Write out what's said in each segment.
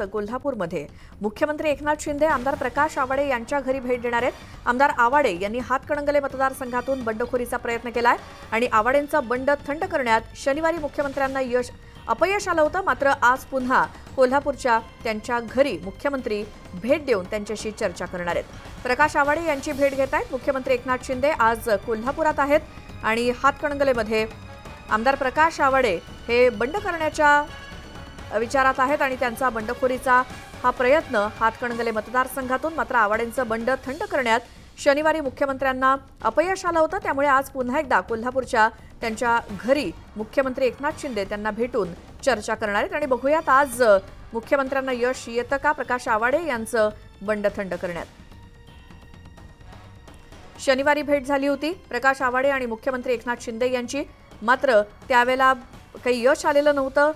आहेत कोल्हापूरमध्ये. मुख्यमंत्री एकनाथ शिंदे आमदार प्रकाश आवाडे यांच्या घरी भेट देणार आहेत. आमदार आवाडे यांनी हातकणंगले मतदारसंघातून बंडखोरीचा प्रयत्न केला आहे आणि आवाडेंचा बंड थंड करण्यात शनिवारी मुख्यमंत्र्यांना यश अपयश आलं होतं. मात्र आज पुन्हा कोल्हापूरच्या त्यांच्या घरी मुख्यमंत्री भेट देऊन त्यांच्याशी चर्चा करणार आहेत. प्रकाश आवाडे यांची भेट घेत आहेत. मुख्यमंत्री एकनाथ शिंदे आज कोल्हापुरात आहेत. आणि हातकणंगलेमध्ये आमदार प्रकाश आवाडे हे बंड करण्याच्या विचारात आहेत आणि त्यांचा बंडखोरीचा हा प्रयत्न हातकणंगले मतदारसंघातून मात्र आवाडेंचं बंड थंड करण्यात शनिवारी मुख्यमंत्र्यांना अपयश आलं होतं. त्यामुळे आज पुन्हा एकदा कोल्हापूरच्या त्यांच्या घरी मुख्यमंत्री एकनाथ शिंदे त्यांना भेटून चर्चा करणार आहेत. आणि बघूयात आज मुख्यमंत्र्यांना यश येतं का? प्रकाश आवाडे यांचं बंड थंड करण्यात. शनिवारी भेट झाली होती. प्रकाश आवाडे आणि मुख्यमंत्री एकनाथ शिंदे यांची मात्र त्यावेळेला काही यश आलेलं नव्हतं.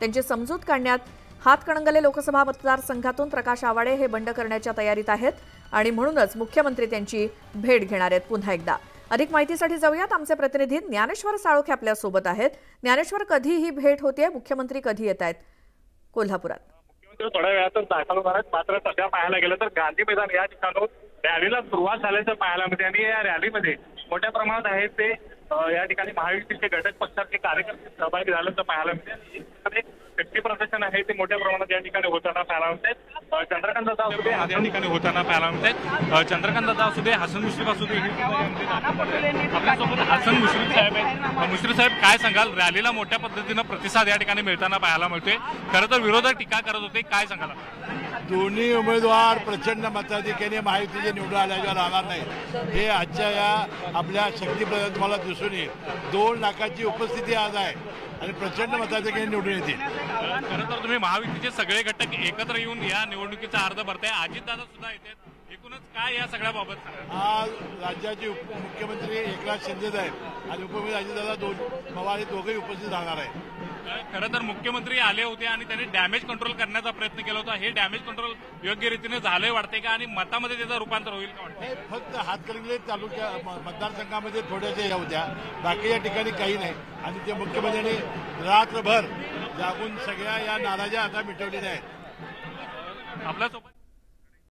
त्यांची समजूत काढण्यात हातकणंगले लोकसभा मतदारसंघातून प्रकाश आवाडे हे बंड करण्याच्या तयारीत आहेत आणि म्हणूनच मुख्यमंत्री त्यांची भेट घेणार आहेत पुन्हा एकदा. अधिक माहितीसाठी जाऊयात. आमचे प्रतिनिधी ज्ञानेश्वर साळोखे आपल्यासोबत आहेत. ज्ञानेश्वर कधी ही भेट होतीये? मुख्यमंत्री कधी येत आहेत? कोल्हापुरात. थोड्या वेळातच दाखल होणार आहेत. मात्र सध्या पाहायला गेलं तर गांधी मैदान या ठिकाणून रॅलीला सुरुवात झाल्याचं पाहायला मिळते. आणि या रॅलीमध्ये मोठ्या प्रमाणात आहेत ते या ठिकाणी महायुतीचे घटक पक्षाचे कार्यकर्ते सहभागी झाल्याचं पाहायला मिळते व्यक्ती प्रदर्शन आहे. ते मोठ्या प्रमाणात या ठिकाणी होताना पाहायला मिळत. चंद्रकांत दादा असू दे आज या ठिकाणी होताना पाहायला मिळत. चंद्रकांत दादा असू दे हसन मुश्रीफ असू दे आपल्यासोबत हसन मुश्रीफ साहेब आहेत. मुश्रीफ साहेब काय सांगाल? रॅलीला मोठ्या पद्धतीनं प्रतिसाद या ठिकाणी मिळताना पाहायला मिळतोय. खरं तर विरोधक टीका करत होते. काय सांगाल? दोन्ही उमेदवार प्रचंड मताधिक्याने महायुतीचे निवडून आल्याशिवाय राहणार नाही. हे आजच्या या आपल्या शक्तीप्रदान तुम्हाला दिसून येईल. दोन लाखाची उपस्थिती आज आहे. आणि प्रचंड मताधिक्याने निवडून येतील. खरं तर तुम्ही महायुतीचे सगळे घटक एकत्र येऊन या निवडणुकीचा अर्ज भरताय. अजितदादा सुद्धा येते काय या सगळ्या बाबत आज राज्याचे उपमुख्यमंत्री एकनाथ शिंदे साहेब आणि उपमुख्यमंत्री अजितदादा दोन पवार हे दोघेही उपस्थित राहणार आहे. खरं तर मुख्यमंत्री आले होते आणि त्यांनी डॅमेज कंट्रोल करण्याचा प्रयत्न केला होता. हे डॅमेज कंट्रोल योग्य रीतीने झालंय वाटते का? आणि मतामध्ये त्याचं रूपांतर होईल का हे फक्त हातकणंगले तालुक्या मतदारसंघामध्ये थोड्याशा या होत्या. बाकीच्या ठिकाणी काही नाही. आणि ते मुख्यमंत्र्यांनी रात्रभर जागून सगळ्या या नाराज्या आता मिटवलेल्या आहेत. आपल्यासोबत